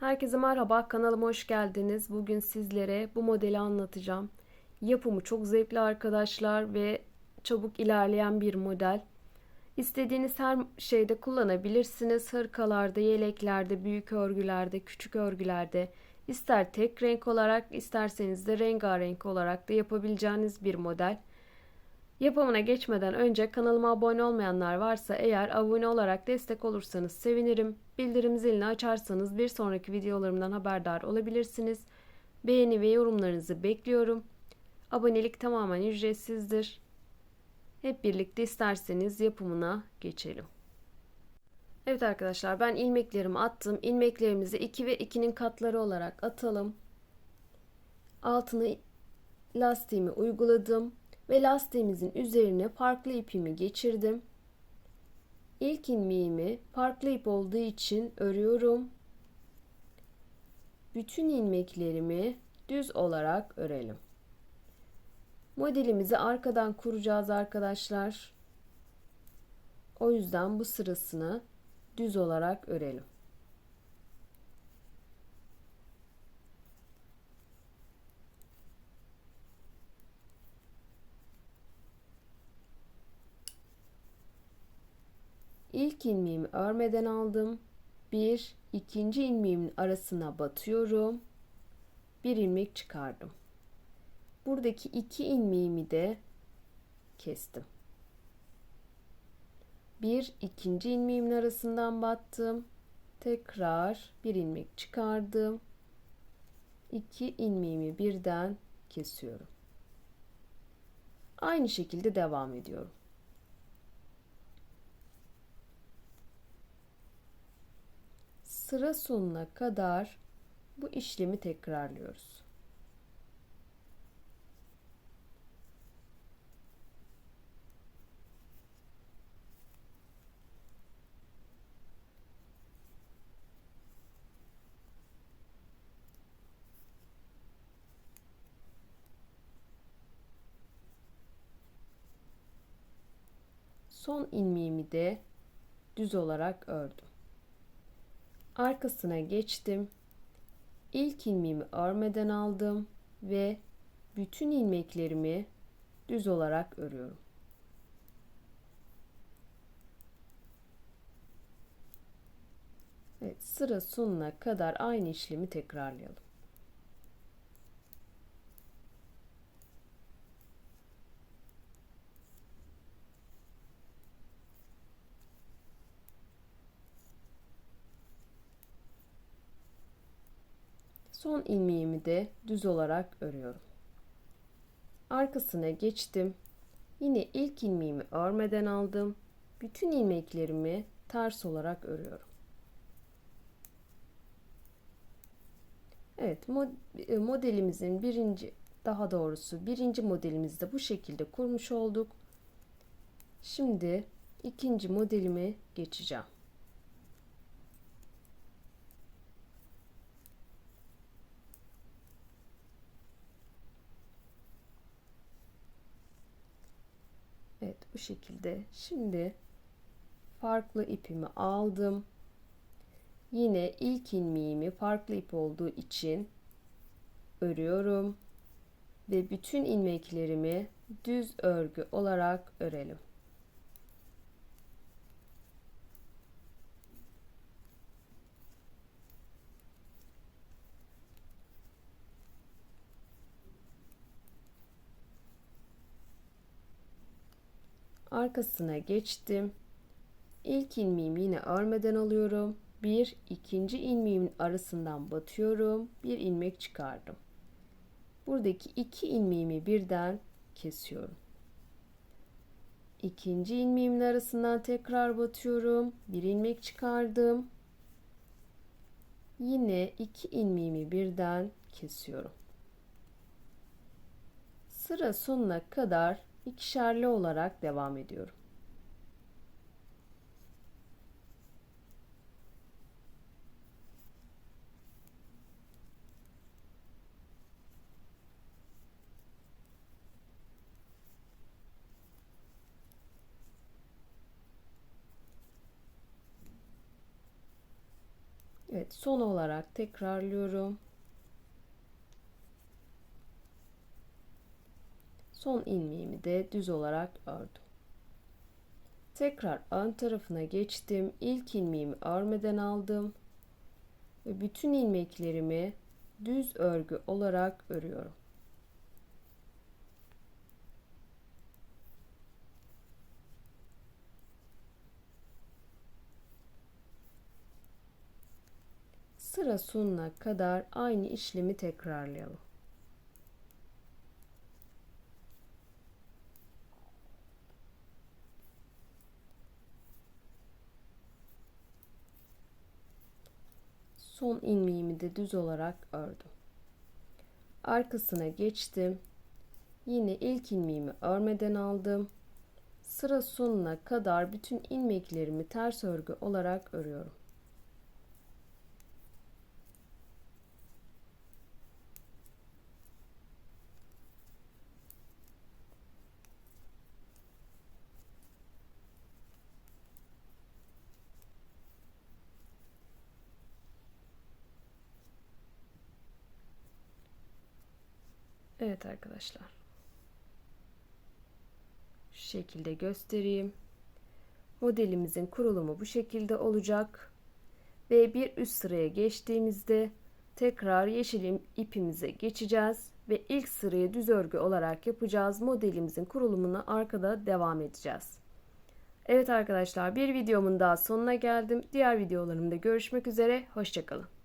Herkese merhaba, kanalıma hoş geldiniz. Bugün sizlere bu modeli anlatacağım. Yapımı çok zevkli arkadaşlar ve çabuk ilerleyen bir model. İstediğiniz her şeyde kullanabilirsiniz. Hırkalarda, yeleklerde, büyük örgülerde, küçük örgülerde. İster tek renk olarak, isterseniz de rengarenk olarak da yapabileceğiniz bir model. Yapımına geçmeden önce kanalıma abone olmayanlar varsa eğer abone olarak destek olursanız sevinirim. Bildirim zilini açarsanız bir sonraki videolarımdan haberdar olabilirsiniz. Beğeni ve yorumlarınızı bekliyorum. Abonelik tamamen ücretsizdir. Hep birlikte isterseniz yapımına geçelim. Evet arkadaşlar ben ilmeklerimi attım. İlmeklerimizi 2 ve 2'nin katları olarak atalım. Altına lastiğimi uyguladım ve lastiğimizin üzerine farklı ipimi geçirdim. İlk ilmeğimi farklı ip olduğu için örüyorum. Bütün ilmeklerimi düz olarak örelim. Modelimizi arkadan kuracağız arkadaşlar. O yüzden bu sırasını düz olarak örelim. İlk ilmeğimi örmeden aldım. Bir, ikinci ilmeğimin arasına batıyorum. Bir ilmek çıkardım. Buradaki iki ilmeğimi de kestim. Bir, ikinci ilmeğimin arasından battım. Tekrar bir ilmek çıkardım. İki ilmeğimi birden kesiyorum. Aynı şekilde devam ediyorum. Sıra sonuna kadar bu işlemi tekrarlıyoruz. Son ilmeğimi de düz olarak ördüm arkasına geçtim. İlk ilmeğimi örmeden aldım ve bütün ilmeklerimi düz olarak örüyorum. Evet, sıra sonuna kadar aynı işlemi tekrarlayalım. Son ilmeğimi de düz olarak örüyorum. Arkasına geçtim. Yine ilk ilmeğimi örmeden aldım. Bütün ilmeklerimi ters olarak örüyorum. Evet e, modelimizin birinci daha doğrusu birinci modelimizde bu şekilde kurmuş olduk. Şimdi ikinci modelime geçeceğim. Evet bu şekilde. Şimdi farklı ipimi aldım. Yine ilk ilmeğimi farklı ip olduğu için örüyorum ve bütün ilmeklerimi düz örgü olarak örelim. Arkasına geçtim. İlk ilmeğimi yine örmeden alıyorum. Bir ikinci ilmeğimin arasından batıyorum. Bir ilmek çıkardım. Buradaki iki ilmeğimi birden kesiyorum. İkinci ilmeğimin arasından tekrar batıyorum. Bir ilmek çıkardım. Yine iki ilmeğimi birden kesiyorum. Sıra sonuna kadar ikişerli olarak devam ediyorum. Evet son olarak tekrarlıyorum. Son ilmeğimi de düz olarak ördüm. Tekrar ön tarafına geçtim. İlk ilmeğimi örmeden aldım. Ve bütün ilmeklerimi düz örgü olarak örüyorum. Sıra sonuna kadar aynı işlemi tekrarlayalım. Son ilmeğimi de düz olarak ördüm. Arkasına geçtim. Yine ilk ilmeğimi örmeden aldım. Sıra sonuna kadar bütün ilmeklerimi ters örgü olarak örüyorum. Evet arkadaşlar. Şu şekilde göstereyim. Modelimizin kurulumu bu şekilde olacak. Ve bir üst sıraya geçtiğimizde tekrar yeşil ipimize geçeceğiz ve ilk sırayı düz örgü olarak yapacağız. Modelimizin kurulumuna arkada devam edeceğiz. Evet arkadaşlar bir videomun daha sonuna geldim. Diğer videolarımda görüşmek üzere. Hoşçakalın.